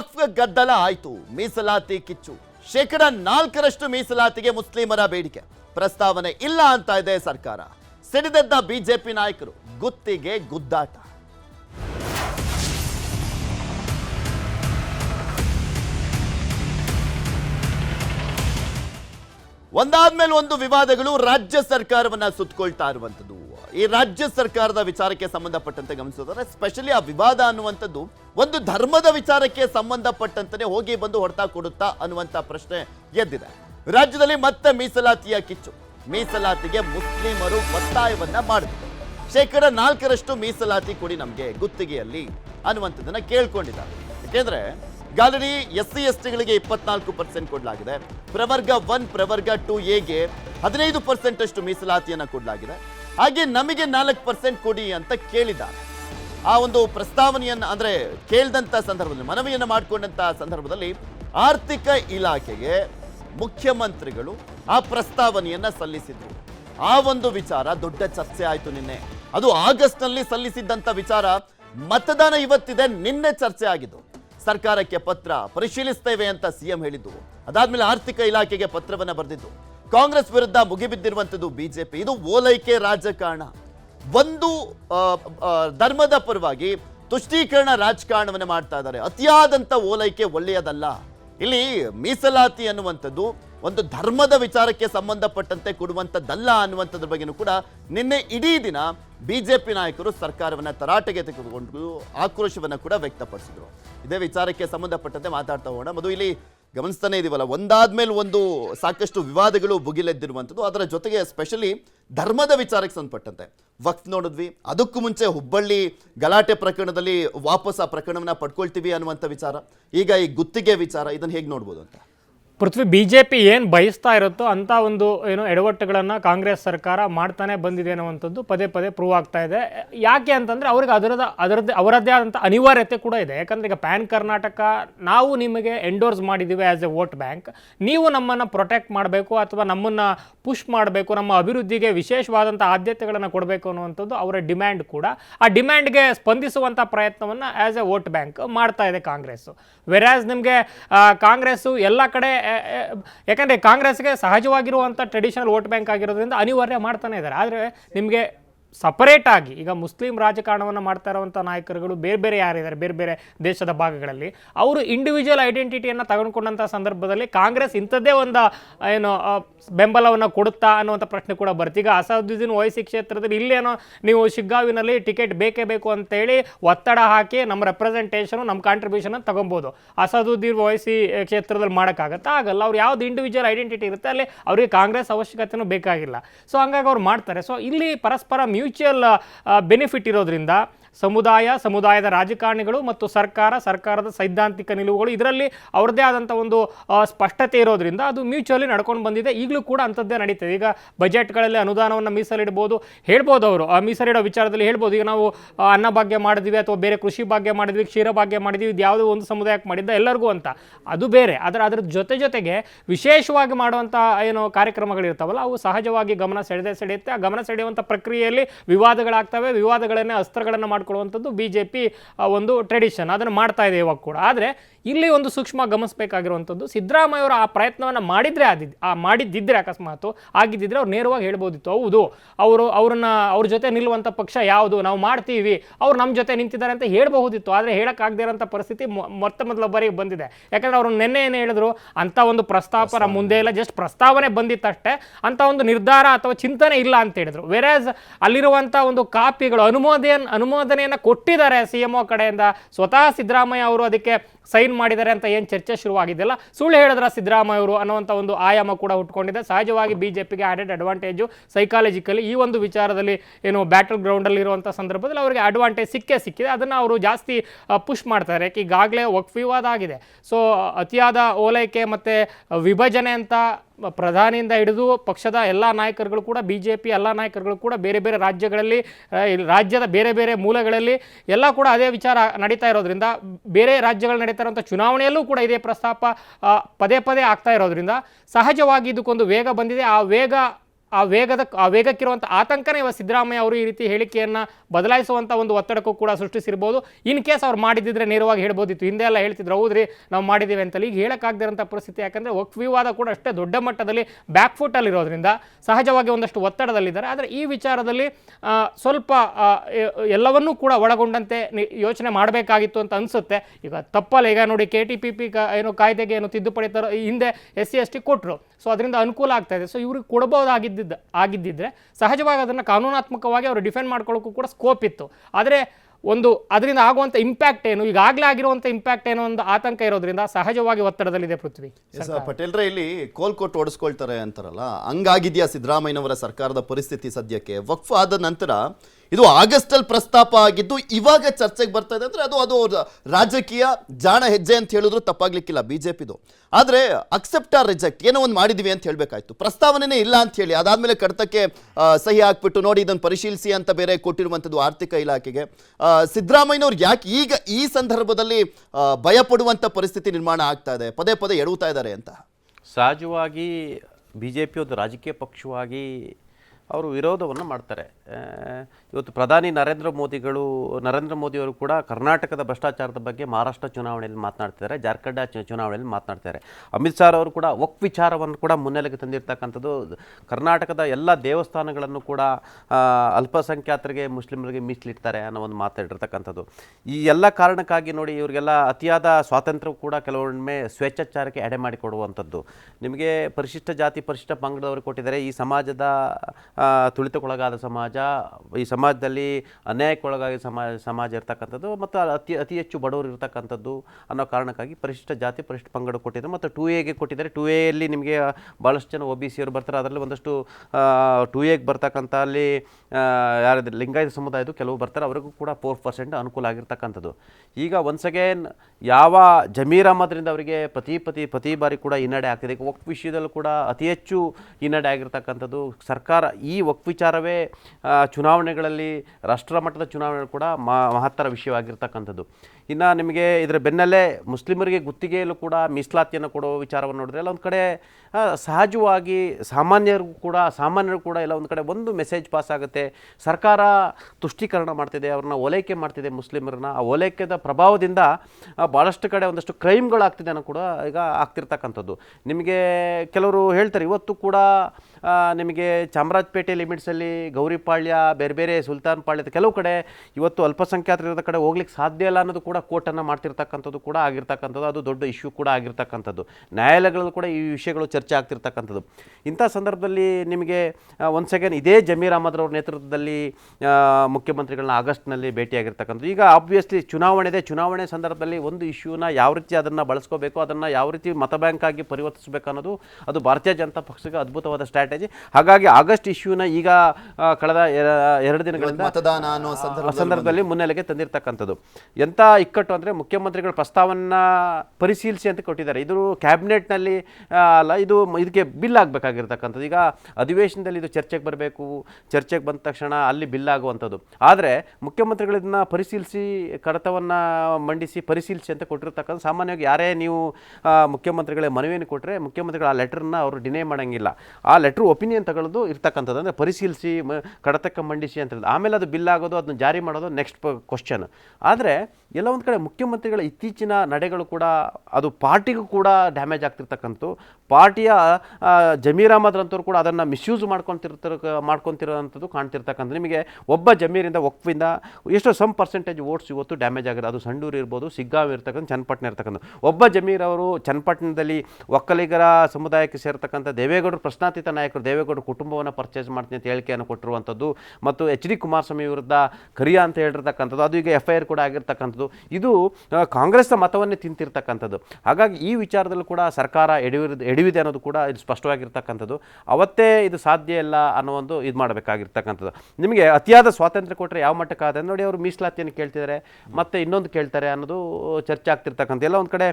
ವಕ್ಫ್ ಗದ್ದಲ ಆಯ್ತು. ಮೀಸಲಾತಿ ಕಿಚ್ಚು. ಶೇಕಡ ನಾಲ್ಕರಷ್ಟು ಮೀಸಲಾತಿಗೆ ಮುಸ್ಲಿಮರ ಬೇಡಿಕೆ. ಪ್ರಸ್ತಾವನೆ ಇಲ್ಲ ಅಂತ ಇದೆ ಸರ್ಕಾರ. ಸಿಡಿದೆದ್ದ ಬಿಜೆಪಿ ನಾಯಕರು ಗುತ್ತಿಗೆ ಗುದ್ದಾಟ. ಒಂದಾದ್ಮೇಲೆ ಒಂದು ವಿವಾದಗಳು ರಾಜ್ಯ ಸರ್ಕಾರವನ್ನ ಸುತ್ತಕೊಳ್ತಾ ಇರುವಂತದ್ದು. ಈ ರಾಜ್ಯ ಸರ್ಕಾರದ ವಿಚಾರಕ್ಕೆ ಸಂಬಂಧಪಟ್ಟಂತೆ ಗಮನಿಸೋದಾದ್ರೆ ಸ್ಪೆಷಲಿ ಆ ವಿವಾದ ಅನ್ನುವಂಥದ್ದು ಒಂದು ಧರ್ಮದ ವಿಚಾರಕ್ಕೆ ಸಂಬಂಧಪಟ್ಟಂತೆ ಹೋಗಿ ಬಂದು ಹೊಡ್ತಾ ಕೊಡುತ್ತಾ ಅನ್ನುವಂತ ಪ್ರಶ್ನೆ ಎದ್ದಿದೆ. ರಾಜ್ಯದಲ್ಲಿ ಮತ್ತೆ ಮೀಸಲಾತಿಯ ಕಿಚ್ಚು. ಮೀಸಲಾತಿಗೆ ಮುಸ್ಲಿಮರು ಒತ್ತಾಯವನ್ನ ಮಾಡಿದ್ರು. ಶೇಕಡ ನಾಲ್ಕರಷ್ಟು ಮೀಸಲಾತಿ ಕೊಡಿ ನಮಗೆ ಗುತ್ತಿಗೆಯಲ್ಲಿ ಅನ್ನುವಂಥದ್ದನ್ನ ಕೇಳ್ಕೊಂಡಿದ್ದಾರೆ. ಯಾಕೆಂದ್ರೆ ಗಾಲರಿ ಎಸ್ ಸಿ ಎಸ್ ಟಿಗಳಿಗೆ ಇಪ್ಪತ್ನಾಲ್ಕು ಪರ್ಸೆಂಟ್ ಕೊಡಲಾಗಿದೆ. ಪ್ರವರ್ಗ ಒನ್, ಪ್ರವರ್ಗ ಟು ಎಗೆ ಹದಿನೈದು ಪರ್ಸೆಂಟ್ ಅಷ್ಟು ಮೀಸಲಾತಿಯನ್ನು ಕೊಡಲಾಗಿದೆ. ಹಾಗೆ ನಮಗೆ ನಾಲ್ಕು ಪರ್ಸೆಂಟ್ ಕೊಡಿ ಅಂತ ಕೇಳಿದ್ದಾರೆ. ಆ ಒಂದು ಪ್ರಸ್ತಾವನೆಯನ್ನು, ಅಂದ್ರೆ ಕೇಳಿದಂಥ ಸಂದರ್ಭದಲ್ಲಿ, ಮನವಿಯನ್ನು ಮಾಡಿಕೊಂಡಂಥ ಸಂದರ್ಭದಲ್ಲಿ ಆರ್ಥಿಕ ಇಲಾಖೆಗೆ ಮುಖ್ಯಮಂತ್ರಿಗಳು ಆ ಪ್ರಸ್ತಾವನೆಯನ್ನು ಸಲ್ಲಿಸಿದರು. ಆ ಒಂದು ವಿಚಾರ ದೊಡ್ಡ ಚರ್ಚೆ ಆಯ್ತು ನಿನ್ನೆ. ಅದು ಆಗಸ್ಟ್ನಲ್ಲಿ ಸಲ್ಲಿಸಿದ್ದಂತ ವಿಚಾರ ಮತದಾನ ಇವತ್ತಿದೆ, ನಿನ್ನೆ ಚರ್ಚೆ ಆಗಿದ್ದು. ಸರ್ಕಾರಕ್ಕೆ ಪತ್ರ ಪರಿಶೀಲಿಸ್ತೇವೆ ಅಂತ ಸಿಎಂ ಹೇಳಿದ್ದು. ಅದಾದ್ಮೇಲೆ ಆರ್ಥಿಕ ಇಲಾಖೆಗೆ ಪತ್ರವನ್ನ ಬರೆದಿದ್ದು. ಕಾಂಗ್ರೆಸ್ ವಿರುದ್ಧ ಮುಗಿಬಿದ್ದಿರುವಂತದ್ದು ಬಿಜೆಪಿ. ಇದು ಓಲೈಕೆ ರಾಜಕಾರಣ. ಒಂದು ಧರ್ಮದ ಪರವಾಗಿ ತುಷ್ಟೀಕರಣ ರಾಜಕಾರಣವನ್ನು ಮಾಡ್ತಾ ಇದ್ದಾರೆ. ಅತಿಯಾದಂಥ ಓಲೈಕೆ ಒಳ್ಳೆಯದಲ್ಲ. ಇಲ್ಲಿ ಮೀಸಲಾತಿ ಅನ್ನುವಂಥದ್ದು ಒಂದು ಧರ್ಮದ ವಿಚಾರಕ್ಕೆ ಸಂಬಂಧಪಟ್ಟಂತೆ ಕೊಡುವಂಥದ್ದಲ್ಲ ಅನ್ನುವಂಥದ್ರ ಬಗ್ಗೆನೂ ಕೂಡ ನಿನ್ನೆ ಇಡೀ ದಿನ ಬಿ ಜೆ ಪಿ ನಾಯಕರು ಸರ್ಕಾರವನ್ನ ತರಾಟೆಗೆ ತೆಗೆದುಕೊಂಡು ಆಕ್ರೋಶವನ್ನ ಕೂಡ ವ್ಯಕ್ತಪಡಿಸಿದರು. ಇದೇ ವಿಚಾರಕ್ಕೆ ಸಂಬಂಧಪಟ್ಟಂತೆ ಮಾತಾಡ್ತಾ ಹೋಗೋಣ. ಮತ್ತು ಇಲ್ಲಿ ಗಮನಿಸ್ತಾನೆ ಇದೀವಲ್ಲ. ಒಂದಾದ್ಮೇಲೆ ಒಂದು ಸಾಕಷ್ಟು ವಿವಾದಗಳು ಭುಗಿಲೆದ್ದಿರುವಂಥದ್ದು. ಅದರ ಜೊತೆಗೆ ಸ್ಪೆಷಲಿ ಧರ್ಮದ ವಿಚಾರಕ್ಕೆ ಸಂಬಂಧಪಟ್ಟಂತೆ. ವಕ್ಫ್ ನೋಡಿದ್ವಿ. ಅದಕ್ಕೂ ಮುಂಚೆ ಹುಬ್ಬಳ್ಳಿ ಗಲಾಟೆ ಪ್ರಕರಣದಲ್ಲಿ ವಾಪಸ್ ಆ ಪ್ರಕರಣವನ್ನ ಪಡ್ಕೊಳ್ತೀವಿ ಅನ್ನುವಂಥ ವಿಚಾರ. ಈಗ ಈ ಗುತ್ತಿಗೆ ವಿಚಾರ, ಇದನ್ನು ಹೇಗೆ ನೋಡ್ಬೋದು ಅಂತ? ಪೃಥ್ವಿ ಬಿ ಜೆ ಪಿ ಏನು ಬಯಸ್ತಾ ಇರುತ್ತೋ ಅಂಥ ಒಂದು, ಏನು, ಎಡವಟ್ಟುಗಳನ್ನು ಕಾಂಗ್ರೆಸ್ ಸರ್ಕಾರ ಮಾಡ್ತಾನೆ ಬಂದಿದೆ ಅನ್ನುವಂಥದ್ದು ಪದೇ ಪದೇ ಪ್ರೂವ್ ಆಗ್ತಾ ಇದೆ. ಯಾಕೆ ಅಂತಂದರೆ ಅವ್ರಿಗೆ ಅದರದ, ಅದರದ್ದೇ, ಅವರದ್ದೇ ಆದಂಥ ಅನಿವಾರ್ಯತೆ ಕೂಡ ಇದೆ. ಯಾಕಂದರೆ ಈಗ ಪ್ಯಾನ್ ಕರ್ನಾಟಕ, ನಾವು ನಿಮಗೆ ಎಂಡೋರ್ಸ್ ಮಾಡಿದ್ದೀವಿ ಆ್ಯಸ್ ಎ ವೋಟ್ ಬ್ಯಾಂಕ್ ನೀವು ನಮ್ಮನ್ನು ಪ್ರೊಟೆಕ್ಟ್ ಮಾಡಬೇಕು ಅಥವಾ ನಮ್ಮನ್ನು ಪುಷ್ ಮಾಡಬೇಕು, ನಮ್ಮ ಅಭಿವೃದ್ಧಿಗೆ ವಿಶೇಷವಾದಂಥ ಆದ್ಯತೆಗಳನ್ನು ಕೊಡಬೇಕು ಅನ್ನುವಂಥದ್ದು ಅವರ ಡಿಮ್ಯಾಂಡ್ ಕೂಡ. ಆ ಡಿಮ್ಯಾಂಡ್ಗೆ ಸ್ಪಂದಿಸುವಂಥ ಪ್ರಯತ್ನವನ್ನು ಆ್ಯಸ್ ಎ ವೋಟ್ ಬ್ಯಾಂಕ್ ಮಾಡ್ತಾ ಇದೆ ಕಾಂಗ್ರೆಸ್ಸು ವೆರಾಸ್ ನಿಮಗೆ ಕಾಂಗ್ರೆಸ್ಸು ಎಲ್ಲ ಕಡೆ ಯಾಕಂದರೆ ಕಾಂಗ್ರೆಸ್ಗೆ ಸಹಜವಾಗಿರುವಂಥ ಟ್ರೆಡಿಷನಲ್ ವೋಟ್ ಬ್ಯಾಂಕ್ ಆಗಿರೋದ್ರಿಂದ ಅನಿವಾರ್ಯ ಮಾಡ್ತಾನೆ ಇದ್ದಾರೆ. ಆದರೆ ನಿಮಗೆ ಸಪರೇಟ್ ಆಗಿ, ಈಗ ಮುಸ್ಲಿಂ ರಾಜಕಾರಣವನ್ನು ಮಾಡ್ತಾ ಇರುವಂಥ ನಾಯಕರುಗಳು ಬೇರೆ ಬೇರೆ ಯಾರಿದ್ದಾರೆ, ಬೇರೆ ಬೇರೆ ದೇಶದ ಭಾಗಗಳಲ್ಲಿ, ಅವರು ಇಂಡಿವಿಜುವಲ್ ಐಡೆಂಟಿಟಿಯನ್ನು ತಗೊಂಡ್ಕೊಂಡಂಥ ಸಂದರ್ಭದಲ್ಲಿ ಕಾಂಗ್ರೆಸ್ ಇಂಥದ್ದೇ ಒಂದು, ಏನು ಬೆಂಬಲವನ್ನು ಕೊಡುತ್ತಾ ಅನ್ನುವಂಥ ಪ್ರಶ್ನೆ ಕೂಡ ಬರುತ್ತೆ. ಈಗ ಅಸಾದುದ್ದೀನ್ ವಯಸ್ಸಿ ಕ್ಷೇತ್ರದಲ್ಲಿ ಇಲ್ಲೇನೋ ನೀವು ಶಿಗ್ಗಾವಿನಲ್ಲಿ ಟಿಕೆಟ್ ಬೇಕೇ ಬೇಕು ಅಂತೇಳಿ ಒತ್ತಡ ಹಾಕಿ ನಮ್ಮ ರೆಪ್ರೆಸೆಂಟೇಷನು ನಮ್ಮ ಕಾಂಟ್ರಿಬ್ಯೂಷನ್ ತಗೊಬೋದು. ಅಸಾದುದ್ದೀನ್ ವಯಸ್ಸಿ ಕ್ಷೇತ್ರದಲ್ಲಿ ಮಾಡೋಕ್ಕಾಗತ್ತಾ ಆಗಲ್ಲ. ಅವ್ರು ಯಾವ್ದು ಇಂಡಿವಿಜುವಲ್ ಐಡೆಂಟಿಟಿ ಇರುತ್ತೆ, ಅಲ್ಲಿ ಅವರಿಗೆ ಕಾಂಗ್ರೆಸ್ ಅವಶ್ಯಕತೆಯೂ ಬೇಕಾಗಿಲ್ಲ. ಸೊ ಹಂಗಾಗಿ ಅವ್ರು ಮಾಡ್ತಾರೆ. ಸೊ ಇಲ್ಲಿ ಪರಸ್ಪರ ಮ್ಯೂಚುವಲ್ ಬೆನಿಫಿಟ್ ಇರೋದ್ರಿಂದ ಸಮುದಾಯ, ಸಮುದಾಯದ ರಾಜಕಾರಣಿಗಳು ಮತ್ತು ಸರ್ಕಾರ, ಸರ್ಕಾರದ ಸೈದ್ಧಾಂತಿಕ ನಿಲುವುಗಳು, ಇದರಲ್ಲಿ ಅವ್ರದ್ದೇ ಆದಂಥ ಒಂದು ಸ್ಪಷ್ಟತೆ ಇರೋದ್ರಿಂದ ಅದು ಮ್ಯೂಚುವಲಿ ನಡ್ಕೊಂಡು ಬಂದಿದೆ. ಈಗಲೂ ಕೂಡ ಅಂಥದ್ದೇ ನಡೀತದೆ. ಈಗ ಬಜೆಟ್ಗಳಲ್ಲಿ ಅನುದಾನವನ್ನು ಮೀಸಲಿಡ್ಬೋದು. ಹೇಳ್ಬೋದು ಅವರು. ಆ, ಮೀಸಲಿಡೋ ವಿಚಾರದಲ್ಲಿ ಹೇಳ್ಬೋದು. ಈಗ ನಾವು ಅನ್ನಭಾಗ್ಯ ಮಾಡಿದ್ವಿ ಅಥವಾ ಬೇರೆ ಕೃಷಿ ಭಾಗ್ಯ ಮಾಡಿದ್ವಿ ಕ್ಷೀರಭಾಗ್ಯ ಮಾಡಿದ್ವಿ, ಇದು ಯಾವುದೋ ಒಂದು ಸಮುದಾಯಕ್ಕೆ ಮಾಡಿದ್ದ ಎಲ್ಲರಿಗೂ ಅಂತ. ಅದು ಬೇರೆ. ಆದರೆ ಅದರ ಜೊತೆ ಜೊತೆಗೆ ವಿಶೇಷವಾಗಿ ಮಾಡುವಂಥ, ಏನು, ಕಾರ್ಯಕ್ರಮಗಳಿರ್ತಾವಲ್ಲ, ಅವು ಸಹಜವಾಗಿ ಗಮನ ಸೆಳೆದೇ, ಸೆಳೆಯುತ್ತೆ. ಆ ಗಮನ ಸೆಳೆಯುವಂಥ ಪ್ರಕ್ರಿಯೆಯಲ್ಲಿ ವಿವಾದಗಳಾಗ್ತವೆ. ವಿವಾದಗಳನ್ನೇ ಅಸ್ತ್ರಗಳನ್ನು ಮಾಡ್ಕೊಳ್ಳುವಂಥದ್ದು ಬಿ ಜೆ ಪಿ ಒಂದು ಟ್ರೆಡಿಷನ್ ಅದನ್ನು ಮಾಡ್ತಾ ಇದೆ ಇವಾಗ ಕೂಡ. ಆದರೆ ಇಲ್ಲಿ ಒಂದು ಸೂಕ್ಷ್ಮ ಗಮನಿಸಬೇಕಾಗಿರುವಂಥದ್ದು ಸಿದ್ದರಾಮಯ್ಯವರು ಆ ಪ್ರಯತ್ನವನ್ನು ಮಾಡಿದರೆ ಆದಿದ್ದು ಆ ಮಾಡಿದ್ದಿದ್ರೆ ಅಕಸ್ಮಾತು ಆಗಿದ್ದಿದ್ರೆ ಅವ್ರು ನೇರವಾಗಿ ಹೇಳ್ಬೋದಿತ್ತು. ಹೌದು ಅವರು ಅವ್ರನ್ನ ಅವ್ರ ಜೊತೆ ನಿಲ್ಲುವಂಥ ಪಕ್ಷ ಯಾವುದು ನಾವು ಮಾಡ್ತೀವಿ ಅವ್ರು ನಮ್ಮ ಜೊತೆ ನಿಂತಿದ್ದಾರೆ ಅಂತ ಹೇಳಬಹುದಿತ್ತು ಆದರೆ ಹೇಳೋಕ್ಕಾಗದೇ ಇರೋಂಥ ಪರಿಸ್ಥಿತಿ ಮೊತ್ತ ಮೊದಲ ಬಾರಿಗೆ ಬಂದಿದೆ. ಯಾಕಂದರೆ ಅವರು ನಿನ್ನೆ ಏನು ಹೇಳಿದ್ರು ಅಂಥ ಒಂದು ಪ್ರಸ್ತಾಪನ ನಮ್ಮ ಮುಂದೆ ಇಲ್ಲ ಜಸ್ಟ್ ಪ್ರಸ್ತಾವನೆ ಬಂದಿತ್ತಷ್ಟೇ ಅಂಥ ಒಂದು ನಿರ್ಧಾರ ಅಥವಾ ಚಿಂತನೆ ಇಲ್ಲ ಅಂತ ಹೇಳಿದ್ರು. ವೆರಾಸ್ ಅಲ್ಲಿರುವಂಥ ಒಂದು ಕಾಪಿಗಳು ಅನುಮೋದನೆ ಅನುಮೋದನೆಯನ್ನು ಕೊಟ್ಟಿದ್ದಾರೆ ಸಿ ಎಂ ಒ ಕಡೆಯಿಂದ ಸ್ವತಃ ಸಿದ್ದರಾಮಯ್ಯ ಅವರು ಅದಕ್ಕೆ ಸೈನ್ ಮಾಡಿದ್ದಾರೆ ಅಂತ ಏನು ಚರ್ಚೆ ಶುರುವಾಗಿದೆಯಲ್ಲ ಸುಳ್ಳು ಹೇಳಿದ್ರ ಸಿದ್ದರಾಮಯ್ಯ ಅವರು ಅನ್ನುವಂಥ ಒಂದು ಆಯಾಮ ಕೂಡ ಹುಟ್ಕೊಂಡಿದೆ. ಸಹಜವಾಗಿ ಬಿ ಜೆ ಪಿಗೆ ಆಡೆಡ್ ಅಡ್ವಾಂಟೇಜು ಸೈಕಾಲಜಿಕಲಿ ಈ ಒಂದು ವಿಚಾರದಲ್ಲಿ ಏನು ಬ್ಯಾಟಲ್ ಗ್ರೌಂಡಲ್ಲಿ ಇರುವಂಥ ಸಂದರ್ಭದಲ್ಲಿ ಅವರಿಗೆ ಅಡ್ವಾಂಟೇಜ್ ಸಿಕ್ಕೇ ಸಿಕ್ಕಿದೆ. ಅದನ್ನು ಅವರು ಜಾಸ್ತಿ ಪುಷ್ ಮಾಡ್ತಾರೆ. ಈಗಾಗಲೇ ವಕ್ಫ್ ವಿವಾದ ಆಗಿದೆ. ಸೊ ಅತಿಯಾದ ಓಲೈಕೆ ಮತ್ತು ವಿಭಜನೆ ಅಂತ ಪ್ರಧಾನಿಯಿಂದ ಹಿಡಿದು ಪಕ್ಷದ ಎಲ್ಲ ನಾಯಕರುಗಳು ಕೂಡ ಬಿ ಜೆ ಪಿ ಎಲ್ಲ ನಾಯಕರುಗಳು ಕೂಡ ಬೇರೆ ಬೇರೆ ರಾಜ್ಯಗಳಲ್ಲಿ ರಾಜ್ಯದ ಬೇರೆ ಬೇರೆ ಮೂಲಗಳಲ್ಲಿ ಎಲ್ಲ ಕೂಡ ಅದೇ ವಿಚಾರ ನಡೀತಾ ಇರೋದ್ರಿಂದ, ಬೇರೆ ರಾಜ್ಯಗಳು ನಡೀತಾ ಇರುವಂಥ ಚುನಾವಣೆಯಲ್ಲೂ ಕೂಡ ಇದೇ ಪ್ರಸ್ತಾಪ ಪದೇ ಪದೇ ಆಗ್ತಾ ಇರೋದ್ರಿಂದ ಸಹಜವಾಗಿ ಇದಕ್ಕೊಂದು ವೇಗ ಬಂದಿದೆ. ಆ ವೇಗ ಆ ವೇಗದ, ಆ ವೇಗಕ್ಕಿರುವಂಥ ಆತಂಕನೇ ಇವತ್ತು ಸಿದ್ದರಾಮಯ್ಯ ಅವರು ಈ ರೀತಿ ಹೇಳಿಕೆಯನ್ನು ಬದಲಾಯಿಸುವಂಥ ಒಂದು ಒತ್ತಡಕ್ಕೂ ಕೂಡ ಸೃಷ್ಟಿಸಿರ್ಬೋದು. ಇನ್ ಕೇಸ್ ಅವ್ರು ಮಾಡಿದ್ದಿದ್ರೆ ನೇರವಾಗಿ ಹೇಳ್ಬೋದಿತ್ತು. ಹಿಂದೆ ಎಲ್ಲ ಹೇಳ್ತಿದ್ರು, ಹೌದ್ರಿ, ನಾವು ಮಾಡಿದ್ದೀವಿ ಅಂತಲ್ಲಿ. ಈಗ ಹೇಳೋಕ್ಕಾಗದಿರೋಂಥ ಪರಿಸ್ಥಿತಿ ಯಾಕಂದರೆ ಒಕ್ ವಿವಾದ ಕೂಡ ಅಷ್ಟೇ ದೊಡ್ಡ ಮಟ್ಟದಲ್ಲಿ ಬ್ಯಾಕ್ ಫುಟಲ್ಲಿರೋದ್ರಿಂದ ಸಹಜವಾಗಿ ಒಂದಷ್ಟು ಒತ್ತಡದಲ್ಲಿದ್ದಾರೆ. ಆದರೆ ಈ ವಿಚಾರದಲ್ಲಿ ಸ್ವಲ್ಪ ಎಲ್ಲವನ್ನೂ ಕೂಡ ಒಳಗೊಂಡಂತೆ ಯೋಚನೆ ಮಾಡಬೇಕಾಗಿತ್ತು ಅಂತ ಅನಿಸುತ್ತೆ. ಈಗ ತಪ್ಪಲ್ಲ, ಈಗ ನೋಡಿ ಕೆ ಟಿ ಪಿ ಪಿ ಏನು ಕಾಯ್ದೆಗೆ ಏನು ತಿದ್ದುಪಡಿ ತರ ಹಿಂದೆ ಎಸ್ ಸಿ ಎಸ್ ಟಿ ಕೊಟ್ಟರು ಸೊ, ಅದರಿಂದ ಅನುಕೂಲ ಆಗ್ತಾ ಇದೆ. ಸೊ, ಇವ್ರಿಗೆ ಕೊಡಬಹುದಾಗಿದ್ದಿದ್ದ ಆಗಿದ್ದಿದ್ರೆ ಸಹಜವಾಗಿ ಅದನ್ನು ಕಾನೂನಾತ್ಮಕವಾಗಿ ಅವರು ಡಿಫೆಂಡ್ ಮಾಡ್ಕೊಳ್ಳೋಕ್ಕೂ ಕೂಡ ಸ್ಕೋಪ್ ಇತ್ತು. ಆದರೆ ಒಂದು ಅದರಿಂದ ಆಗುವಂಥ ಇಂಪ್ಯಾಕ್ಟ್ ಏನು ಈಗಾಗಲೇ ಆಗಿರುವಂಥ ಇಂಪ್ಯಾಕ್ಟ್ ಏನೋ ಒಂದು ಆತಂಕ ಇರೋದ್ರಿಂದ ಸಹಜವಾಗಿ ಒತ್ತಡದಲ್ಲಿದೆ ಪೃಥ್ವಿ ಪಟೇಲ್ರೆ ಇಲ್ಲಿ ಕೋಲ್ಕೋಟ್ ಓಡಿಸ್ಕೊಳ್ತಾರೆ ಅಂತಾರಲ್ಲ. ಹಂಗಾಗಿದೆಯಾ ಸಿದ್ದರಾಮಯ್ಯನವರ ಸರ್ಕಾರದ ಪರಿಸ್ಥಿತಿ ಸದ್ಯಕ್ಕೆ? ವಕ್ಫ್ ಆದ ನಂತರ ಇದು ಆಗಸ್ಟ್ ಅಲ್ಲಿ ಪ್ರಸ್ತಾಪ ಆಗಿದ್ದು ಇವಾಗ ಚರ್ಚೆಗೆ ಬರ್ತಾ ಇದೆ ಅಂದ್ರೆ ಅದು ಅದು ರಾಜಕೀಯ ಜಾಣ ಹೆಜ್ಜೆ ಅಂತ ಹೇಳಿದ್ರು ತಪ್ಪಾಗ್ಲಿಕ್ಕಿಲ್ಲ ಬಿಜೆಪಿದು. ಆದ್ರೆ ಅಕ್ಸೆಪ್ಟ್ ಆರ್ ರಿಜೆಕ್ಟ್ ಏನೋ ಒಂದು ಮಾಡಿದೀವಿ ಅಂತ ಹೇಳ್ಬೇಕಾಯ್ತು. ಪ್ರಸ್ತಾವನೆನೇ ಇಲ್ಲ ಅಂತ ಹೇಳಿ, ಅದಾದ್ಮೇಲೆ ಕಡತಕ್ಕೆ ಸಹಿ ಹಾಕ್ಬಿಟ್ಟು ನೋಡಿ ಇದನ್ನು ಪರಿಶೀಲಿಸಿ ಅಂತ ಬೇರೆ ಕೊಟ್ಟಿರುವಂಥದ್ದು ಆರ್ಥಿಕ ಇಲಾಖೆಗೆ. ಸಿದ್ದರಾಮಯ್ಯನವ್ರು ಯಾಕೆ ಈಗ ಈ ಸಂದರ್ಭದಲ್ಲಿ ಭಯಪಡುವಂಥ ಭಯ ಪಡುವಂಥ ಪರಿಸ್ಥಿತಿ ನಿರ್ಮಾಣ ಆಗ್ತಾ ಇದೆ? ಪದೇ ಪದೇ ಎಡುತ್ತಾ ಇದ್ದಾರೆ ಅಂತ. ಸಹಜವಾಗಿ ಬಿ ಒಂದು ರಾಜಕೀಯ ಪಕ್ಷವಾಗಿ ಅವರು ವಿರೋಧವನ್ನು ಮಾಡ್ತಾರೆ. ಇವತ್ತು ಪ್ರಧಾನಿ ನರೇಂದ್ರ ಮೋದಿಗಳು, ನರೇಂದ್ರ ಮೋದಿಯವರು ಕೂಡ ಕರ್ನಾಟಕದ ಭ್ರಷ್ಟಾಚಾರದ ಬಗ್ಗೆ ಮಹಾರಾಷ್ಟ್ರ ಚುನಾವಣೆಯಲ್ಲಿ ಮಾತನಾಡ್ತಿದ್ದಾರೆ, ಜಾರ್ಖಂಡ್ ಚುನಾವಣೆಯಲ್ಲಿ ಮಾತನಾಡ್ತಿದ್ದಾರೆ. ಅಮಿತ್ ಶಾ ಅವರು ಕೂಡ ಒಕ್ ವಿಚಾರವನ್ನು ಕೂಡ ಮುನ್ನೆಲೆಗೆ ತಂದಿರತಕ್ಕಂಥದ್ದು, ಕರ್ನಾಟಕದ ಎಲ್ಲ ದೇವಸ್ಥಾನಗಳನ್ನು ಕೂಡ ಅಲ್ಪಸಂಖ್ಯಾತರಿಗೆ, ಮುಸ್ಲಿಮರಿಗೆ ಮೀಸಲಿಡ್ತಾರೆ ಅನ್ನೋ ಒಂದು ಮಾತಾಡಿರ್ತಕ್ಕಂಥದ್ದು ಈ ಎಲ್ಲ ಕಾರಣಕ್ಕಾಗಿ ನೋಡಿ ಇವರಿಗೆಲ್ಲ ಅತಿಯಾದ ಸ್ವಾತಂತ್ರ್ಯ ಕೂಡ ಕೆಲವೊಮ್ಮೆ ಸ್ವೇಚ್ಛಾಚಾರಕ್ಕೆ ಎಡೆ ಮಾಡಿಕೊಡುವಂಥದ್ದು. ನಿಮಗೆ ಪರಿಶಿಷ್ಟ ಜಾತಿ, ಪರಿಶಿಷ್ಟ ಪಂಗಡದವರು ಕೊಟ್ಟಿದ್ದಾರೆ, ಈ ಸಮಾಜದ ತುಳಿತಕ್ಕೊಳಗಾದ ಸಮಾಜ, ಈ ಸಮಾಜದಲ್ಲಿ ಅನ್ಯಾಯಕ್ಕೊಳಗಾಗಿ ಸಮಾಜ ಸಮಾಜ ಇರ್ತಕ್ಕಂಥದ್ದು ಮತ್ತು ಅತಿ ಅತಿ ಹೆಚ್ಚು ಬಡವರು ಇರ್ತಕ್ಕಂಥದ್ದು ಅನ್ನೋ ಕಾರಣಕ್ಕಾಗಿ ಪರಿಶಿಷ್ಟ ಜಾತಿ ಪರಿಶಿಷ್ಟ ಪಂಗಡ ಕೊಟ್ಟಿದ್ದಾರೆ ಮತ್ತು ಟು ಎಗೆ ಕೊಟ್ಟಿದ್ದಾರೆ. ಟು ಎಯಲ್ಲಿ ನಿಮಗೆ ಭಾಳಷ್ಟು ಜನ ಒ ಬಿ ಸಿಯವರು ಬರ್ತಾರೆ. ಅದರಲ್ಲಿ ಒಂದಷ್ಟು ಟು ಎಗೆ ಬರ್ತಕ್ಕಂಥ ಅಲ್ಲಿ ಯಾರು ಲಿಂಗಾಯತ ಸಮುದಾಯದ್ದು ಕೆಲವು ಬರ್ತಾರೆ. ಅವರಿಗೂ ಕೂಡ ಫೋರ್ ಪರ್ಸೆಂಟ್ ಅನುಕೂಲ ಆಗಿರ್ತಕ್ಕಂಥದ್ದು. ಈಗ ಒನ್ಸ್ ಅಗೇನ್ ಯಾವ ಜಮೀರ್ ಅವರಿಗೆ ಪ್ರತಿ ಪ್ರತಿ ಪ್ರತಿ ಬಾರಿ ಕೂಡ ಹಿನ್ನಡೆ ಆಗ್ತಿದೆ. ಒಕ್ ವಿಷಯದಲ್ಲೂ ಕೂಡ ಅತಿ ಹೆಚ್ಚು ಹಿನ್ನಡೆ ಆಗಿರ್ತಕ್ಕಂಥದ್ದು ಸರ್ಕಾರ ವಕ್ಫ್ ವಿಚಾರವೇ ಚುನಾವಣೆಗಳಲ್ಲಿ ರಾಷ್ಟ್ರ ಮಟ್ಟದ ಚುನಾವಣೆ ಕೂಡ ಮಹತ್ತರ ವಿಷಯವಾಗಿರ್ತಕ್ಕಂಥದ್ದು. ಇನ್ನು ನಿಮಗೆ ಇದರ ಬೆನ್ನಲ್ಲೇ ಮುಸ್ಲಿಮರಿಗೆ ಗುತ್ತಿಗೆಯಲ್ಲೂ ಕೂಡ ಮೀಸಲಾತಿಯನ್ನು ಕೊಡೋ ವಿಚಾರವನ್ನು ನೋಡಿದ್ರೆ ಎಲ್ಲ ಒಂದು ಕಡೆ ಸಹಜವಾಗಿ ಸಾಮಾನ್ಯರಿಗೂ ಕೂಡ, ಸಾಮಾನ್ಯರು ಕೂಡ ಎಲ್ಲ ಒಂದು ಕಡೆ ಒಂದು ಮೆಸೇಜ್ ಪಾಸ್ ಆಗುತ್ತೆ. ಸರ್ಕಾರ ತುಷ್ಟೀಕರಣ ಮಾಡ್ತಿದೆ, ಅವ್ರನ್ನ ಓಲೈಕೆ ಮಾಡ್ತಿದೆ ಮುಸ್ಲಿಮರನ್ನ. ಆ ಓಲೈಕೆದ ಪ್ರಭಾವದಿಂದ ಭಾಳಷ್ಟು ಕಡೆ ಒಂದಷ್ಟು ಕ್ರೈಮ್ಗಳಾಗ್ತಿದೆ ಅನ್ನೋ ಕೂಡ ಈಗ ಆಗ್ತಿರ್ತಕ್ಕಂಥದ್ದು. ನಿಮಗೆ ಕೆಲವರು ಹೇಳ್ತಾರೆ, ಇವತ್ತು ಕೂಡ ನಿಮಗೆ ಚಾಮರಾಜಪೇಟೆ ಲಿಮಿಟ್ಸಲ್ಲಿ ಗೌರಿಪಾಳ್ಯ ಬೇರೆ ಬೇರೆ ಸುಲ್ತಾನ್ ಪಾಳ್ಯದ ಕೆಲವು ಕಡೆ ಇವತ್ತು ಅಲ್ಪಸಂಖ್ಯಾತರಿರೋದ ಕಡೆ ಹೋಗ್ಲಿಕ್ಕೆ ಸಾಧ್ಯ ಇಲ್ಲ ಅನ್ನೋದು ಕೂಡ ಕೋರ್ಟನ್ನು ಮಾಡ್ತಿರ್ತಕ್ಕಂಥದ್ದು ಕೂಡ ಆಗಿರ್ತಕ್ಕಂಥದ್ದು. ಅದು ದೊಡ್ಡ ಇಶ್ಯೂ ಕೂಡ ಆಗಿರ್ತಕ್ಕಂಥದ್ದು. ನ್ಯಾಯಾಲಯಗಳಲ್ಲೂ ಕೂಡ ಈ ವಿಷಯಗಳು ಚರ್ಚೆ ಆಗ್ತಿರ್ತಕ್ಕಂಥದ್ದು. ಇಂಥ ಸಂದರ್ಭದಲ್ಲಿ ನಿಮಗೆ ಒಂದು ಸೆಕೆಂಡ್ ಇದೇ ಜಮೀರ್ ಅಹಮದ್ ಅವ್ರ ನೇತೃತ್ವದಲ್ಲಿ ಮುಖ್ಯಮಂತ್ರಿಗಳನ್ನ ಆಗಸ್ಟ್ನಲ್ಲಿ ಭೇಟಿಯಾಗಿರ್ತಕ್ಕಂಥದ್ದು. ಈಗ ಆಬ್ವಿಯಸ್ಲಿ ಚುನಾವಣೆ ಇದೆ. ಚುನಾವಣೆ ಸಂದರ್ಭದಲ್ಲಿ ಒಂದು ಇಶ್ಯೂನ ಯಾವ ರೀತಿ ಅದನ್ನು ಬಳಸ್ಕೋಬೇಕು, ಅದನ್ನು ಯಾವ ರೀತಿ ಮತ ಬ್ಯಾಂಕ್ ಆಗಿ ಪರಿವರ್ತಿಸಬೇಕು ಅನ್ನೋದು ಅದು ಭಾರತೀಯ ಜನತಾ ಪಕ್ಷಕ್ಕೆ ಅದ್ಭುತವಾದ ಸ್ಟ್ರಾಟಜಿ ಹಾಗಾಗಿ ಆಗಸ್ಟ್ ಇಶ್ಯೂನ ಈಗ ಕಳೆದ ಎರ- ಎರಡು ದಿನಗಳಿಂದ ಮತದಾನ ಅನ್ನೋ ಸಂದರ್ಭದಲ್ಲಿ ಮುನ್ನೆಲೆಗೆ ತಂದಿರತಕ್ಕಂಥದ್ದು. ಎಂಥ ಇಕ್ಕಟ್ಟು ಅಂದರೆ ಮುಖ್ಯಮಂತ್ರಿಗಳ ಪ್ರಸ್ತಾವನ ಪರಿಶೀಲಿಸಿ ಅಂತ ಕೊಟ್ಟಿದ್ದಾರೆ. ಇದು ಕ್ಯಾಬಿನೆಟ್ನಲ್ಲಿ ಅಲ್ಲ ಇದು ಇದಕ್ಕೆ ಬಿಲ್ ಆಗಬೇಕಾಗಿರ್ತಕ್ಕಂಥದ್ದು. ಈಗ ಅಧಿವೇಶನದಲ್ಲಿ ಇದು ಚರ್ಚೆಗೆ ಬರಬೇಕು ಚರ್ಚೆಗೆ ಬಂದ ತಕ್ಷಣ ಅಲ್ಲಿ ಬಿಲ್ ಆಗುವಂಥದ್ದು. ಆದರೆ ಮುಖ್ಯಮಂತ್ರಿಗಳು ಇದನ್ನ ಪರಿಶೀಲಿಸಿ ಕಡತವನ್ನು ಮಂಡಿಸಿ ಪರಿಶೀಲಿಸಿ ಅಂತ ಕೊಟ್ಟಿರ್ತಕ್ಕಂಥ ಸಾಮಾನ್ಯವಾಗಿ ಯಾರೇ ನೀವು ಮುಖ್ಯಮಂತ್ರಿಗಳ ಮುಖ್ಯಮಂತ್ರಿಗಳೇ ಮನವಿಯನ್ನು ಕೊಟ್ಟರೆ ಮುಖ್ಯಮಂತ್ರಿಗಳು ಆ ಲೆಟರ್ನ ಅವರು ಡಿನೇ ಮಾಡೋಂಗಿಲ್ಲ. ಆ ಲೆಟ್ರ್ ಒಪಿನಿಯನ್ ತಗೊಳ್ಳೋದು ಇರ್ತಕ್ಕಂಥದ್ದು. ಅಂದರೆ ಪರಿಶೀಲಿಸಿ, ಮ, ಕಡತಕ್ಕೆ ಮಂಡಿಸಿ ಅಂತ ಹೇಳಿದ್ರು. ಆಮೇಲೆ ಅದು ಬಿಲ್ ಆಗೋದು, ಅದನ್ನ ಜಾರಿ ಮಾಡೋದು ನೆಕ್ಸ್ಟ್ ಕ್ವಶನ್ ಆದರೆ ಎಲ್ಲ ಒಂದು ಕಡೆ ಮುಖ್ಯಮಂತ್ರಿಗಳ ಇತ್ತೀಚಿನ ನಡೆಗಳು ಕೂಡ, ಅದು ಪಾರ್ಟಿಗೂ ಕೂಡ ಡ್ಯಾಮೇಜ್ ಆಗ್ತಿರ್ತಕ್ಕಂಥ ಪಾರ್ಟಿಯ ಜಮೀರ್ ಅಹಮದ್ ಕೂಡ ಅದನ್ನು ಮಿಸ್ಯೂಸ್ ಮಾಡ್ಕೊತಿರ್ತ ಮಾಡ್ಕೊತಿರೋಂಥದ್ದು ಕಾಣ್ತಿರ್ತಕ್ಕಂಥ ನಿಮಗೆ ಒಬ್ಬ ಜಮೀರಿಂದ ಒಕ್ಕಿಂದ ಎಷ್ಟೋ ಸಮ್ ಪರ್ಸೆಂಟೇಜ್ ಓಟ್ಸ್ ಇವತ್ತು ಡ್ಯಾಮೇಜ್ ಆಗಿದೆ. ಅದು ಸಂಡೂರು ಇರ್ಬೋದು, ಸಿಗ್ಗಾವ್ ಇರ್ತಕ್ಕಂಥ ಚನ್ನಪಟ್ಟಣ ಇರ್ತಕ್ಕಂಥ ಒಬ್ಬ ಜಮೀರ್ ಅವರು ಚನ್ನಪಟ್ಟಣದಲ್ಲಿ ಒಕ್ಕಲಿಗರ ಸಮುದಾಯಕ್ಕೆ ಸೇರ್ತಕ್ಕಂಥ ದೇವೇಗೌಡರು ಪ್ರಶ್ನಾತೀತ ನಾಯಕರು ದೇವೇಗೌಡರು ಕುಟುಂಬವನ್ನು ಪರ್ಚೇಸ್ ಮಾಡ್ತೀನಿ ಅಂತ ಹೇಳಿಕೆಯನ್ನು ಕೊಟ್ಟಿರುವಂಥದ್ದು ಮತ್ತು ಎಚ್ ಡಿ ಕುಮಾರಸ್ವಾಮಿ ವಿರುದ್ಧ ಕರಿಯಾ ಅಂತ ಹೇಳಿರ್ತಕ್ಕಂಥದ್ದು, ಅದು ಈಗ ಎಫ್ ಐ ಆರ್ ಕೂಡ ಆಗಿರ್ತಕ್ಕಂಥದ್ದು. ಇದು ಕಾಂಗ್ರೆಸ್ನ ಮತವನ್ನೇ ತಿಂತಿರ್ತಕ್ಕಂಥದ್ದು. ಹಾಗಾಗಿ ಈ ವಿಚಾರದಲ್ಲೂ ಕೂಡ ಸರ್ಕಾರ ಎಡವಿದ ಎಡವಿದೆ ಅನ್ನೋದು ಕೂಡ ಇದು ಸ್ಪಷ್ಟವಾಗಿರ್ತಕ್ಕಂಥದ್ದು. ಅವತ್ತೇ ಇದು ಸಾಧ್ಯ ಇಲ್ಲ ಅನ್ನೋ ಒಂದು ಇದು ಮಾಡಬೇಕಾಗಿರ್ತಕ್ಕಂಥದ್ದು. ನಿಮಗೆ ಅತಿಯಾದ ಸ್ವಾತಂತ್ರ್ಯ ಕೊಟ್ಟರೆ ಯಾವ ಮಟ್ಟಕ್ಕೆ ಆದರೆ, ನೋಡಿ ಅವರು ಮೀಸಲಾತಿಯನ್ನು ಕೇಳ್ತಿದ್ದಾರೆ, ಮತ್ತೆ ಇನ್ನೊಂದು ಕೇಳ್ತಾರೆ ಅನ್ನೋದು ಚರ್ಚೆ ಆಗ್ತಿರ್ತಕ್ಕಂಥ ಎಲ್ಲ ಒಂದು ಕಡೆ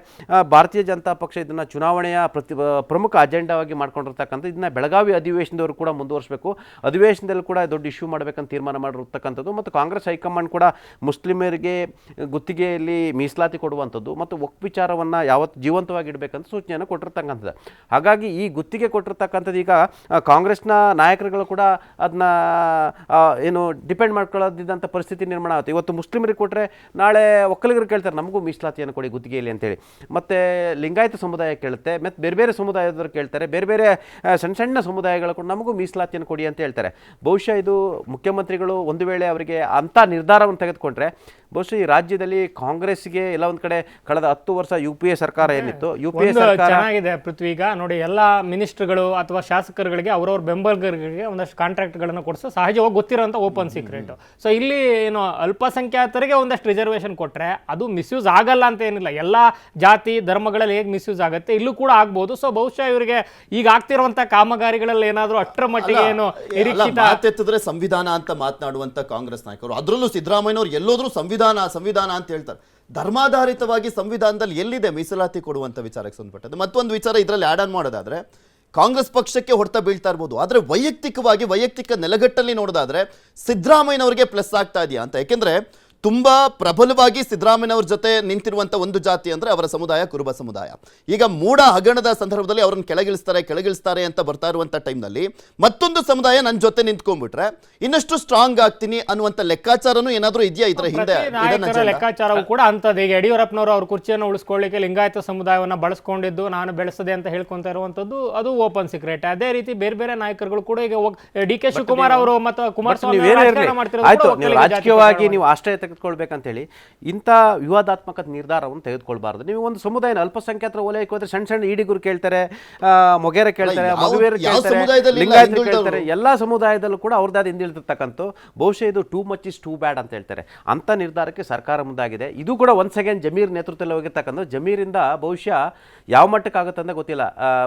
ಭಾರತೀಯ ಜನತಾ ಪಕ್ಷ ಇದನ್ನು ಚುನಾವಣೆಯ ಪ್ರತಿ ಪ್ರಮುಖ ಅಜೆಂಡಾವಾಗಿ ಮಾಡ್ಕೊಂಡಿರ್ತಕ್ಕಂಥ ಇದನ್ನ ಬೆಳಗಾವಿ ಅಧಿವೇಶನದವರು ಕೂಡ ಮುಂದುವರಿಸಬೇಕು. ಅಧಿವೇಶನದಲ್ಲಿ ಕೂಡ ದೊಡ್ಡ ಇಶ್ಯೂ ಮಾಡಬೇಕಂತ ತೀರ್ಮಾನ ಮಾಡಿರ್ತಕ್ಕಂಥದ್ದು ಮತ್ತು ಕಾಂಗ್ರೆಸ್ ಹೈಕಮಾಂಡ್ ಕೂಡ ಮುಸ್ಲಿಮರಿಗೆ ಗುತ್ತಿಗೆಯಲ್ಲಿ ಮೀಸಲಾತಿ ಕೊಡುವಂಥದ್ದು ಮತ್ತು ಒಕ್ ವಿಚಾರವನ್ನು ಯಾವತ್ತು ಜೀವಂತವಾಗಿ ಇಡಬೇಕಂತ ಸೂಚನೆಯನ್ನು ಕೊಟ್ಟಿರ್ತಕ್ಕಂಥದ್ದು. ಹಾಗಾಗಿ ಈ ಗುತ್ತಿಗೆ ಕೊಟ್ಟಿರ್ತಕ್ಕಂಥದ್ದು ಈಗ ಕಾಂಗ್ರೆಸ್ನ ನಾಯಕರುಗಳು ಕೂಡ ಅದನ್ನ ಏನು ಡಿಪೆಂಡ್ ಮಾಡ್ಕೊಳ್ಳೋದಿದ್ದಂಥ ಪರಿಸ್ಥಿತಿ ನಿರ್ಮಾಣ ಆಗುತ್ತೆ ಇವತ್ತು ಮುಸ್ಲಿಮರಿಗೆ ಕೊಟ್ಟರೆ ನಾಳೆ ಒಕ್ಕಲಿಗರು ಕೇಳ್ತಾರೆ, ನಮಗೂ ಮೀಸಲಾತಿಯನ್ನು ಕೊಡಿ ಗುತ್ತಿಗೆಯಲ್ಲಿ ಅಂತೇಳಿ. ಮತ್ತು ಲಿಂಗಾಯತ ಸಮುದಾಯ ಕೇಳುತ್ತೆ, ಮತ್ತು ಬೇರೆ ಬೇರೆ ಸಮುದಾಯದವರು ಕೇಳ್ತಾರೆ, ಬೇರೆ ಬೇರೆ ಸಣ್ಣ ಸಣ್ಣ ಸಮುದಾಯಗಳು ಕೂಡ ನಮಗೂ ಮೀಸಲಾತಿಯನ್ನು ಕೊಡಿ ಅಂತ ಹೇಳ್ತಾರೆ. ಬಹುಶಃ ಇದು ಮುಖ್ಯಮಂತ್ರಿಗಳು ಒಂದು ವೇಳೆ ಅವರಿಗೆ ಅಂಥ ನಿರ್ಧಾರವನ್ನು ತೆಗೆದುಕೊಂಡ್ರೆ ಬಹುಶಃ ಈ ರಾಜ್ಯದಲ್ಲಿ ಕಾಂಗ್ರೆಸ್ಗೆ ಎಲ್ಲ ಒಂದು ಕಡೆ ಕಳೆದ ಹತ್ತು ವರ್ಷ ಯು ಪಿ ಎ ಸರ್ಕಾರ ಏನಿತ್ತು? ಯು ಪಿ ಎ ಸರ್ಕಾರ ಚೆನ್ನಾಗಿದೆ ಪೃಥ್ವಿ ಈಗ. ನೋಡಿ ಎಲ್ಲ ಮಿನಿಸ್ಟರ್ಗಳು ಅಥವಾ ಶಾಸಕರುಗಳಿಗೆ ಅವರವ್ರ ಬೆಂಬಲಿಗರಿಗೆ ಒಂದಷ್ಟು ಕಾಂಟ್ರಾಕ್ಟ್ಗಳನ್ನು ಕೊಡಿಸೋ ಸಹಜವಾಗಿ ಗೊತ್ತಿರೋಂಥ ಓಪನ್ ಸೀಕ್ರೆಟ್. ಸೊ ಇಲ್ಲಿ ಏನು ಅಲ್ಪಸಂಖ್ಯಾತರಿಗೆ ಒಂದಷ್ಟು ರಿಸರ್ವೇಶನ್ ಕೊಟ್ಟರೆ ಅದು ಮಿಸ್ಯೂಸ್ ಆಗಲ್ಲ ಅಂತ ಏನಿಲ್ಲ. ಎಲ್ಲ ಜಾತಿ ಧರ್ಮಗಳಲ್ಲಿ ಹೇಗೆ ಮಿಸ್ಯೂಸ್ ಆಗುತ್ತೆ ಇಲ್ಲೂ ಕೂಡ ಆಗ್ಬೋದು. ಸೊ ಬಹುಶಃ ಇವರಿಗೆ ಈಗ ಆಗ್ತಿರುವಂಥ ಕಾಮಗಾರಿಗಳಲ್ಲಿ ಏನಾದರೂ ಅಷ್ಟರ ಮಟ್ಟಿಗೆ ಏನು ನಿರೀಕ್ಷಿತ ಸಂವಿಧಾನ ಅಂತ ಮಾತನಾಡುವಂಥ ಕಾಂಗ್ರೆಸ್ ನಾಯಕರು. ಅದರಲ್ಲೂ ಸಿದ್ದರಾಮಯ್ಯನವರು ಎಲ್ಲೋದ್ರೂ ಸಂವಿಧಾನ ಸಂವಿಧಾನ ಅಂತ ಹೇಳ್ತಾರೆ. ಧರ್ಮಾಧಾರಿತವಾಗಿ ಸಂವಿಧಾನದಲ್ಲಿ ಎಲ್ಲಿದೆ ಮೀಸಲಾತಿ ಕೊಡುವಂತ ವಿಚಾರಕ್ಕೆ ಸಂಬಂಧಪಟ್ಟದ್ದು? ಮತ್ತೊಂದು ವಿಚಾರ ಇದರಲ್ಲಿ ಆ್ಯಡ್ ಆನ್ ಮಾಡೋದಾದ್ರೆ, ಕಾಂಗ್ರೆಸ್ ಪಕ್ಷಕ್ಕೆ ಹೊಡೆತ ಬೀಳ್ತಾ ಇರ್ಬೋದು. ಆದರೆ ವೈಯಕ್ತಿಕವಾಗಿ, ವೈಯಕ್ತಿಕ ನೆಲಗಟ್ಟಲ್ಲಿ ನೋಡೋದಾದ್ರೆ ಸಿದ್ದರಾಮಯ್ಯನವರಿಗೆ ಪ್ಲಸ್ ಆಗ್ತಾ ಇದೆಯಾ ಅಂತ. ಯಾಕೆಂದ್ರೆ ತುಂಬಾ ಪ್ರಬಲವಾಗಿ ಸಿದ್ದರಾಮಯ್ಯನವ್ರ ಜೊತೆ ನಿಂತಿರುವಂತ ಒಂದು ಜಾತಿ ಅಂದ್ರೆ ಅವರ ಸಮುದಾಯ ಕುರುಬ ಸಮುದಾಯ. ಈಗ ಮೂಡ ಹಗರಣದ ಸಂದರ್ಭದಲ್ಲಿ ಅವರನ್ನು ಕೆಳಗಿಳಿಸ್ತಾರೆ ಕೆಳಗಿಳಿಸ್ತಾರೆ ಅಂತ ಬರ್ತಾ ಇರುವಂತ ಟೈಮ್ನಲ್ಲಿ ಮತ್ತೊಂದು ಸಮುದಾಯ ನನ್ನ ಜೊತೆ ನಿಂತ್ಕೊಂಡ್ಬಿಟ್ರೆ ಇನ್ನಷ್ಟು ಸ್ಟ್ರಾಂಗ್ ಆಗ್ತೀನಿ ಅನ್ನುವಂತ ಲೆಕ್ಕಾಚಾರನೂ ಏನಾದರೂ ಇದೆಯಾ ಇದ್ರ ಹಿಂದೆ? ಲೆಕ್ಕಾಚಾರವೂ ಕೂಡ ಅಂತದ್ದು ಈಗ ಯಡಿಯೂರಪ್ಪನವರು ಅವ್ರ ಕುರ್ಚಿಯನ್ನು ಉಳಿಸ್ಕೊಳ್ಳಿಕ್ಕೆ ಲಿಂಗಾಯತ ಸಮುದಾಯವನ್ನ ಬಳಸ್ಕೊಂಡಿದ್ದು ನಾನು ಬೆಳೆಸದೆ ಅಂತ ಹೇಳ್ಕೊಂತ ಇರುವಂತದ್ದು ಅದು ಓಪನ್ ಸೀಕ್ರೆಟ್ ಅದೇ ರೀತಿ ಬೇರೆ ಬೇರೆ ನಾಯಕರುಗಳು ಕೂಡ ಈಗ ಡಿ ಕೆ ಶಿವಕುಮಾರ್ ಅವರು ಮತ್ತು ಕುಮಾರಸ್ವಾಮಿ ರಾಜಕೀಯವಾಗಿ ನೀವು ಆಶ್ರಯ ತೆಗೆದುಕೊಳ್ಬೇಕಂತೇಳಿ ಇಂಥ ವಿವಾದಾತ್ಮಕ ನಿರ್ಧಾರವನ್ನು ತೆಗೆದುಕೊಳ್ಬಾರ್ದು. ನೀವು ಒಂದು ಸಮುದಾಯ ಅಲ್ಪಸಂಖ್ಯಾತರ ವಲಯಕ್ಕೆ ಹೋದ್ರೆ ಸಣ್ಣ ಸಣ್ಣ ಈಡಿಗರು ಕೇಳ್ತಾರೆ ಮೊಗೇರ ಕೇಳ್ತಾರೆ ಮಗುವೇರು ಕೇಳ್ತಾರೆ ಲಿಂಗಾಯತರು? ಕೇಳ್ತಾರೆ ಎಲ್ಲ ಸಮುದಾಯದಲ್ಲೂ ಕೂಡ ಅವ್ರದ್ದಾದ ಹಿಂದಿಳಿದಿರ್ತಕ್ಕಂಥ ಬಹುಶಃ ಇದು too much is too bad ಅಂತ ಹೇಳ್ತಾರೆ. ಅಂತ ನಿರ್ಧಾರಕ್ಕೆ ಸರ್ಕಾರ ಮುಂದಾಗಿದೆ. ಇದು ಕೂಡ ಒನ್ಸ್ ಅಗೇನ್ ಜಮೀರ್ ನೇತೃತ್ವದಲ್ಲಿ ಹೋಗಿರ್ತಕ್ಕಂಥ ಜಮೀರಿಂದ ಬಹುಶಃ ಯಾವ ಮಟ್ಟಕ್ಕೆ ಆಗುತ್ತೆ ಅಂತ ಗೊತ್ತಿಲ್ಲ.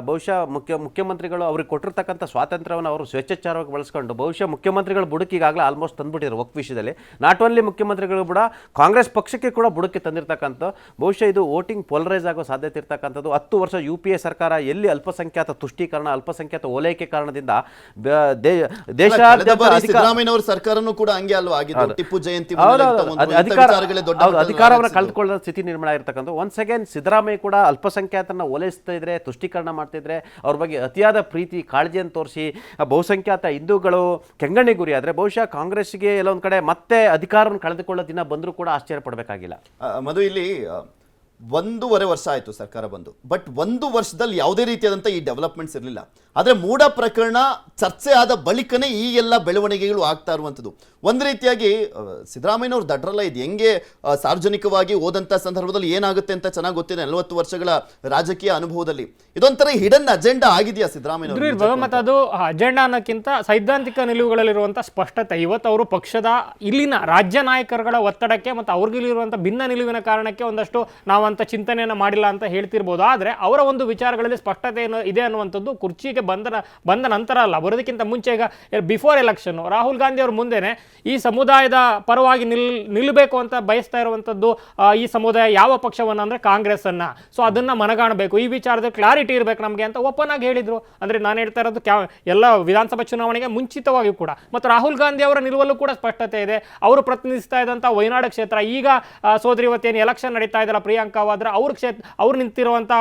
ಬಹುಶಃ ಮುಖ್ಯ ಮುಖ್ಯಮಂತ್ರಿಗಳು ಅವ್ರಿಗೆ ಕೊಟ್ಟಿರ್ತಕ್ಕಂಥ ಸ್ವಾತಂತ್ರ್ಯವನ್ನು ಅವರು ಸ್ವೇಚ್ಛಾಚಾರವಾಗಿ ಬಳಸ್ಕೊಂಡು ಬಹುಶಃ ಮುಖ್ಯಮಂತ್ರಿಗಳು ಬುಡಕ್ಕೆ ಈಗಾಗಲೇ ಆಲ್ಮೋಸ್ಟ್ ತಂದ್ಬಿಟ್ಟಿದ್ರು ಒಕ್ ವಿಷಯದಲ್ಲಿ ನಾಟ್ ಓನ್ಲಿ ಮುಖ್ಯಮಂತ್ರಿಗಳು ಕೂಡ ಕಾಂಗ್ರೆಸ್ ಪಕ್ಷಕ್ಕೆ ಕೂಡ ಬುಡಕ್ಕೆ ತಂದಿರತಕ್ಕಂಥ ಬಹುಶಃ ಇದು ವೋಟಿಂಗ್ ಪೋಲರೈಸ್ ಆಗೋ ಸಾಧ್ಯತೆ ಇರ್ತಕ್ಕಂಥದ್ದು. ಹತ್ತು ವರ್ಷ ಯು ಪಿ ಎ ಸರ್ಕಾರ ಎಲ್ಲಿ ಅಲ್ಪಸಂಖ್ಯಾತ ತುಷ್ಟೀಕರಣ ಅಲ್ಪಸಂಖ್ಯಾತ ಓಲೈಕೆ ಕಾರಣದಿಂದ ಸಿದ್ದರಾಮಯ್ಯನವರ ಸರ್ಕಾರನೂ ಕೂಡ ಹಂಗೆ ಅಲ್ವಾ? ಆಗಿದ್ದು ಟಿಪ್ಪು ಜಯಂತಿ ಅಧಿಕಾರವನ್ನು. ಕಳೆದುಕೊಳ್ಳೋ ಸ್ಥಿತಿ ನಿರ್ಮಾಣ ಆಗಿರ್ತಕ್ಕಂಥ ಒನ್ಸ್ ಅಗೇನ್ ಸಿದ್ದರಾಮಯ್ಯ ಕೂಡ ಅಲ್ಪಸಂಖ್ಯಾತನ ಓಲೈಸ್ತಾ ಇದ್ರೆ ತುಷ್ಟೀಕರಣ ಮಾಡ್ತಿದ್ರೆ ಅವ್ರ ಬಗ್ಗೆ ಅತಿಯಾದ ಪ್ರೀತಿ ಕಾಳಜಿಯನ್ನು ತೋರಿಸಿ ಬಹುಸಂಖ್ಯಾತ ಹಿಂದೂಗಳು ಕೆಂಗಣ್ಣಿ ಗುರಿ ಆದರೆ ಬಹುಶಃ ಕಾಂಗ್ರೆಸ್ಗೆ ಎಲ್ಲೊಂದು ಕಡೆ ಮತ್ತೆ ಅಧಿಕಾರವನ್ನು ಕಳೆದುಕೊಳ್ಳೋ ದಿನ ಬಂದರೂ ಕೂಡ ಆಶ್ಚರ್ಯ ಪಡಬೇಕಾಗಿಲ್ಲ ಮಧು ಇಲ್ಲಿ ಒಂದೂವರೆ ವರ್ಷ ಆಯಿತು ಸರ್ಕಾರ ಬಂದು. ಬಟ್ ಒಂದು ವರ್ಷದಲ್ಲಿ ಯಾವುದೇ ರೀತಿಯಾದಂಥ ಈ ಡೆವಲಪ್ಮೆಂಟ್ಸ್ ಇರಲಿಲ್ಲ. ಆದರೆ ಮೂಡ ಪ್ರಕರಣ ಚರ್ಚೆ ಆದ ಬಳಿಕನೇ ಈ ಎಲ್ಲ ಬೆಳವಣಿಗೆಗಳು ಆಗ್ತಾ ಇರುವಂಥದ್ದು. ಒಂದು ರೀತಿಯಾಗಿ ಸಿದ್ದರಾಮಯ್ಯನವ್ರು ದಡ್ರಲ್ಲ ಇದು ಹೆಂಗೆ ಸಾರ್ವಜನಿಕವಾಗಿ ಹೋದಂಥ ಸಂದರ್ಭದಲ್ಲಿ ಏನಾಗುತ್ತೆ ಅಂತ ಚೆನ್ನಾಗಿ ಗೊತ್ತಿದೆ ನಲವತ್ತು ವರ್ಷಗಳ ರಾಜಕೀಯ ಅನುಭವದಲ್ಲಿ. ಇದೊಂಥರ ಹಿಡನ್ ಅಜೆಂಡಾ ಆಗಿದೆಯಾ ಸಿದ್ದರಾಮಯ್ಯ ಮತ್ತು ಅದು ಅಜೆಂಡಾ ಅನ್ನೋಕ್ಕಿಂತ ಸೈದ್ಧಾಂತಿಕ ನಿಲುವುಗಳಲ್ಲಿರುವಂಥ ಸ್ಪಷ್ಟತೆ. ಇವತ್ತು ಅವರು ಪಕ್ಷದ ಇಲ್ಲಿನ ರಾಜ್ಯ ನಾಯಕರುಗಳ ಒತ್ತಡಕ್ಕೆ ಮತ್ತು ಅವ್ರಿಗಿರುವಂಥ ಭಿನ್ನ ನಿಲುವಿನ ಕಾರಣಕ್ಕೆ ಒಂದಷ್ಟು ನಾವಂತ ಚಿಂತನೆಯನ್ನು ಮಾಡಿಲ್ಲ ಅಂತ ಹೇಳ್ತಿರ್ಬೋದು. ಆದರೆ ಅವರ ಒಂದು ವಿಚಾರಗಳಲ್ಲಿ ಸ್ಪಷ್ಟತೆ ಇದೆ ಅನ್ನುವಂಥದ್ದು ಕುರ್ಚಿಗೆ ಬಂದ ಬಂದ ನಂತರ ಅಲ್ಲ. ಬರೋದಕ್ಕಿಂತ ಮುಂಚೆ ಈಗ ಬಿಫೋರ್ ಎಲೆಕ್ಷನ್ನು ರಾಹುಲ್ ಗಾಂಧಿ ಅವ್ರ ಮುಂದೆನೆ ಈ ಸಮುದಾಯದ ಪರವಾಗಿ ನಿಲ್ ನಿಲ್ಲಬೇಕು ಅಂತ ಬಯಸ್ತಾ ಇರುವಂಥದ್ದು ಈ ಸಮುದಾಯ ಯಾವ ಪಕ್ಷವನ್ನು ಅಂದರೆ ಕಾಂಗ್ರೆಸ್ಸನ್ನು. ಸೊ ಅದನ್ನು ಮನಗಾಣಬೇಕು. ಈ ವಿಚಾರದ ಕ್ಲಾರಿಟಿ ಇರಬೇಕು ನಮಗೆ ಅಂತ ಓಪನ್ ಆಗಿ ಹೇಳಿದರು. ಅಂದರೆ ನಾನು ಹೇಳ್ತಾ ಇರೋದು ಕ್ಯಾ ಎಲ್ಲ ವಿಧಾನಸಭಾ ಚುನಾವಣೆಗೆ ಮುಂಚಿತವಾಗಿ ಕೂಡ. ಮತ್ತು ರಾಹುಲ್ ಗಾಂಧಿ ಅವರ ನಿಲುವಲ್ಲೂ ಕೂಡ ಸ್ಪಷ್ಟತೆ ಇದೆ. ಅವರು ಪ್ರತಿನಿಧಿಸ್ತಾ ಇದ್ದಂಥ ವಯನಾಡು ಕ್ಷೇತ್ರ ಈಗ ಸೋದರಿ ಇವತ್ತೇನು ಎಲೆಕ್ಷನ್ ನಡೀತಾ ಇದ್ದಲ್ಲ ಪ್ರಿಯಾಂಕಾ ವಾದ್ರಾ ಅವ್ರ ಕ್ಷೇತ್ರ ಅವ್ರು ನಿಂತಿರುವಂಥ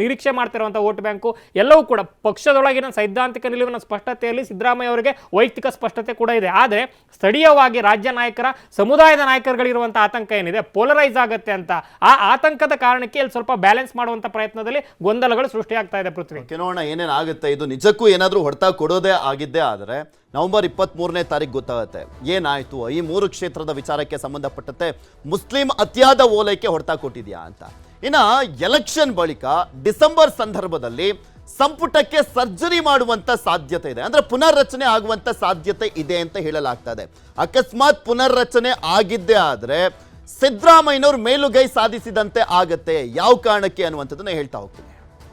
ನಿರೀಕ್ಷೆ ಮಾಡ್ತಿರುವಂಥ ವೋಟ್ ಬ್ಯಾಂಕು ಎಲ್ಲವೂ ಕೂಡ ಪಕ್ಷದೊಳಗಿನ ಸೈದ್ಧಾಂತಿಕ ನಿಲುವಿನ ಸ್ಪಷ್ಟತೆಯಲ್ಲಿ ಸಿದ್ದರಾಮಯ್ಯ ಅವರಿಗೆ ವೈಯಕ್ತಿಕ ಸ್ಪಷ್ಟತೆ ಕೂಡ ಇದೆ. ಆದರೆ ಸ್ಥಳೀಯವಾಗಿ ರಾಜ್ಯ ನಾಯಕರ, ಸಮುದಾಯದ ನಾಯಕರುಗಳಿರುವಂಥ ಆತಂಕ ಏನಿದೆ? ಪೋಲರೈಸ್ ಆಗುತ್ತೆ ಅಂತ. ಆ ಆತಂಕದ ಕಾರಣಕ್ಕೆ ಇಲ್ಲಿ ಸ್ವಲ್ಪ ಬ್ಯಾಲೆನ್ಸ್ ಮಾಡುವಂಥ ಪ್ರಯತ್ನದಲ್ಲಿ ಗೊಂದಲಗಳು ಸೃಷ್ಟಿಯಾಗ್ತಾ ಇದೆ ಪೃಥ್ವಿ. ನೋಡೋಣ ಏನೇನು ಆಗುತ್ತೆ? ಇದು ನಿಜಕ್ಕೂ ಏನಾದರೂ ಹೊಡೆತ ಕೊಡೋದೇ ಆಗಿದ್ದೇ ಆದರೆ ನವೆಂಬರ್ ಇಪ್ಪತ್ತ್ ಮೂರನೇ ತಾರೀಕು ಗೊತ್ತಾಗುತ್ತೆ. ಏನಾಯಿತು? ಈ ಮೂರು ಕ್ಷೇತ್ರದ ವಿಚಾರಕ್ಕೆ ಸಂಬಂಧಪಟ್ಟಂತೆ ಮುಸ್ಲಿಂ ಅತಿಯಾದ ಓಲೈಕೆ ಹೊಡೆತ ಕೊಟ್ಟಿದೆಯಾ ಅಂತ. ಇನ್ನು ಎಲೆಕ್ಷನ್ ಬಳಿಕ ಡಿಸೆಂಬರ್ ಸಂದರ್ಭದಲ್ಲಿ ಸಂಪುಟಕ್ಕೆ ಸರ್ಜರಿ ಮಾಡುವಂತ ಸಾಧ್ಯತೆ ಇದೆ. ಅಂದ್ರೆ ಪುನರ್ರಚನೆ ಆಗುವಂತ ಸಾಧ್ಯತೆ ಇದೆ ಅಂತ ಹೇಳಲಾಗ್ತಾ ಇದೆ ಅಕಸ್ಮಾತ್ ಪುನರ್ರಚನೆ ಆಗಿದ್ದೇ ಆದರೆ ಸಿದ್ದರಾಮಯ್ಯನವ್ರು ಮೇಲುಗೈ ಸಾಧಿಸಿದಂತೆ ಆಗತ್ತೆ. ಯಾವ ಕಾರಣಕ್ಕೆ ಅನ್ನುವಂಥದ್ದನ್ನ ಹೇಳ್ತಾ ಹೋಗ್ತೀನಿ.